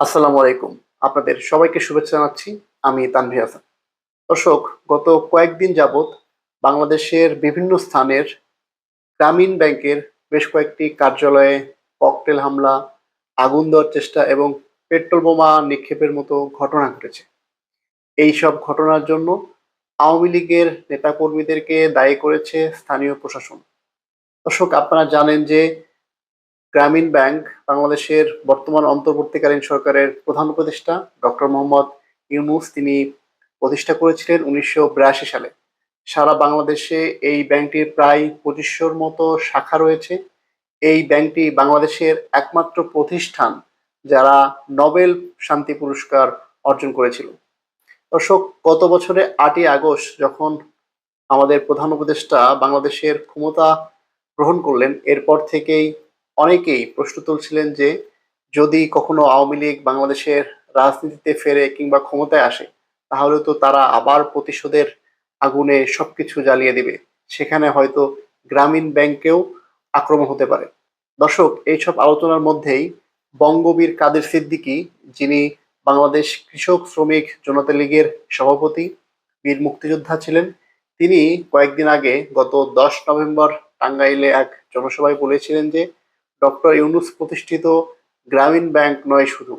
আসসালামু আলাইকুম। আপনাদের সবাইকে শুভেচ্ছা জানাচ্ছি। আমি তানভি হাসান। দর্শক, গত কয়েকদিন যাবৎ বাংলাদেশের বিভিন্ন স্থানের গ্রামীণ ব্যাংকের বেশ কয়েকটি কার্যালয়ে ককটেল হামলা, আগুন দেওয়ার চেষ্টা এবং পেট্রোল বোমা নিক্ষেপের মতো ঘটনা ঘটেছে। এই সব ঘটনার জন্য আওয়ামী লীগের নেতাকর্মীদেরকে দায়ী করেছে স্থানীয় প্রশাসন। দর্শক, আপনারা জানেন যে গ্রামীণ ব্যাংক বাংলাদেশের বর্তমান অন্তর্বর্তীকালীন সরকারের প্রধান উপদেষ্টা ডক্টর মোহাম্মদ ইউনুস তিনি প্রতিষ্ঠা করেছিলেন উনিশশো বিরাশি সালে। সারা বাংলাদেশে এই ব্যাংকটির প্রায় পঁচিশশোর মতো শাখা রয়েছে। এই ব্যাংকটি বাংলাদেশের একমাত্র প্রতিষ্ঠান যারা নোবেল শান্তি পুরস্কার অর্জন করেছিল। দর্শক, গত বছরে আটই আগস্ট যখন আমাদের প্রধান উপদেষ্টা বাংলাদেশের ক্ষমতা গ্রহণ করলেন, এরপর থেকেই অনেকেই প্রশ্ন তুলছিলেন যে যদি কখনো আওয়ামী লীগ বাংলাদেশের রাজনীতিতে ফেরে কিংবা ক্ষমতায় আসে, তাহলে তো তারা আবার প্রতিশোধের আগুনে সবকিছু জ্বালিয়ে দিবে। সেখানে হয়তো গ্রামীণ ব্যাংকেও আক্রমণ হতে পারে। দর্শক, এইসব আলোচনার মধ্যেই বঙ্গবীর কাদের সিদ্দিকী, যিনি বাংলাদেশ কৃষক শ্রমিক জনতা লীগের সভাপতি, বীর মুক্তিযোদ্ধা ছিলেন, তিনি কয়েকদিন আগে গত দশ নভেম্বর টাঙ্গাইলে এক জনসভায় বলেছিলেন যে ডক্টর ইউনুস প্রতিষ্ঠিত গ্রামীণ ব্যাংক নয় শুধু।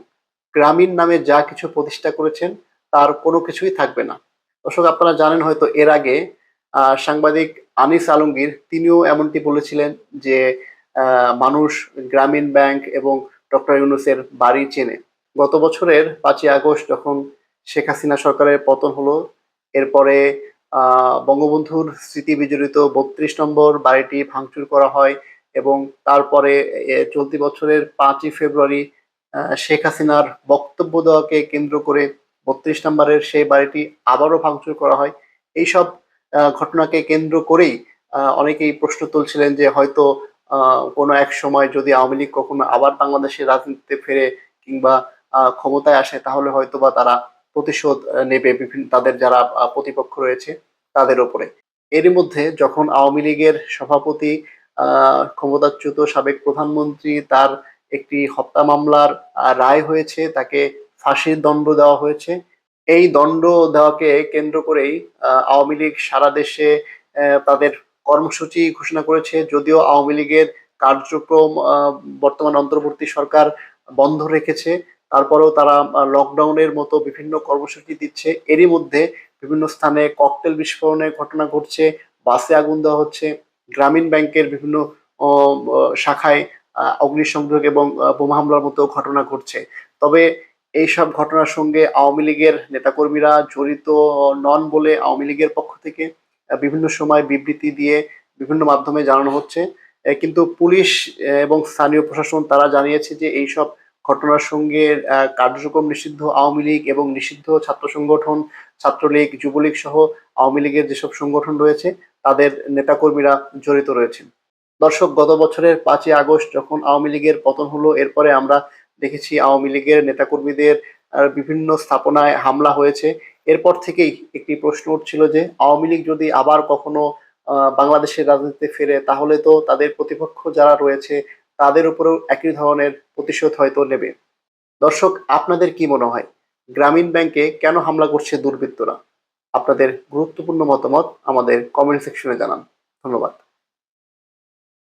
গ্রামীণ নামে যা কিছু প্রতিষ্ঠা করেছেন, তার কোনো কিছুই থাকবে না। দর্শক, আপনারা জানেন হয়তো এর আগে সাংবাদিক আনিস আলমগীর, তিনিও এমনটি বলেছিলেন যে মানুষ গ্রামীণ ব্যাংক এবং ডক্টর ইউনুসের বাড়ি চেনে। গত বছরের পাঁচই আগস্ট যখন শেখ হাসিনা সরকারের পতন হলো, এরপরে বঙ্গবন্ধুর স্মৃতি বিজড়িত বত্রিশ নম্বর বাড়িটি ভাঙচুর করা হয় এবং তারপরে চলতি বছরের পাঁচই ফেব্রুয়ারি শেখ হাসিনার বক্তব্য দেওয়াকে কেন্দ্র করে বত্রিশ নম্বরের সেই বাড়িটি আবারও ভাঙচুর করা হয়। এইসব ঘটনাকে কেন্দ্র করেই অনেকেই প্রশ্ন তুলছিলেন যে হয়তো কোনো এক সময় যদি আওয়ামী লীগ কখনো আবার বাংলাদেশের রাজনীতিতে ফেরে কিংবা ক্ষমতায় আসে, তাহলে হয়তো বা তারা প্রতিশোধ নেবে বিভিন্ন, তাদের যারা প্রতিপক্ষ রয়েছে, তাদের ওপরে এরই মধ্যে যখন আওয়ামী লীগের সভাপতি ক্ষমতাচ্যুত সাবেক প্রধানমন্ত্রী, তার একটি হত্যা মামলার রায় হয়েছে, তাকে ফাঁসির দণ্ড দেওয়া হয়েছে। এই দণ্ড দেওয়াকে কেন্দ্র করেই আওয়ামী লীগ সারা দেশে তাদের কর্মসূচি ঘোষণা করেছে। যদিও আওয়ামী লীগের কার্যক্রম বর্তমান অন্তর্বর্তী সরকার বন্ধ রেখেছে, তারপরেও তারা লকডাউনের মতো বিভিন্ন কর্মসূচি দিচ্ছে। এরই মধ্যে বিভিন্ন স্থানে ককটেল বিস্ফোরণের ঘটনা ঘটছে, বাসে আগুন দেওয়া হচ্ছে। গ্রামীণ ব্যাংকের বিভিন্ন শাখায় অগ্নিসংযোগ এবং বোমা হামলার মতো ঘটনা ঘটছে। তবে এইসব ঘটনার সঙ্গে আওয়ামী লীগের নেতাকর্মীরা জড়িত নন বলে আওয়ামী লীগের পক্ষ থেকে বিভিন্ন সময় বিবৃতি দিয়ে বিভিন্ন মাধ্যমে জানানো হচ্ছে। কিন্তু পুলিশ এবং স্থানীয় প্রশাসন তারা জানিয়েছে যে এইসব ঘটনার সঙ্গে কার্যক্রম নিষিদ্ধ আওয়ামী লীগ এবং নিষিদ্ধ ছাত্র সংগঠন, ছাত্রলীগ, যুবলীগ সহ আওয়ামী লীগের যেসব সংগঠন রয়েছে, তাদের নেতাকর্মীরা জড়িত রয়েছেন। দর্শক, গত বছরের পাঁচই আগস্ট যখন আওয়ামী লীগের পতন হলো, এরপরে আমরা দেখেছি আওয়ামী লীগের নেতাকর্মীদের বিভিন্ন স্থাপনায় হামলা হয়েছে। এরপর থেকেই একটি প্রশ্ন উঠছিল যে, আওয়ামী লীগ যদি আবার কখনো বাংলাদেশের রাজনীতিতে ফেরে, তাহলে তো তাদের প্রতিপক্ষ যারা রয়েছে তাদের উপরেও একই ধরনের প্রতিশোধ হয়তো নেবে। দর্শক, আপনাদের কি মনে হয়? গ্রামীণ ব্যাংকে কেন হামলা করছে দুর্বৃত্তরা? আপনাদের গুরুত্বপূর্ণ মতামত আমাদের কমেন্ট সেকশনে জানান। ধন্যবাদ।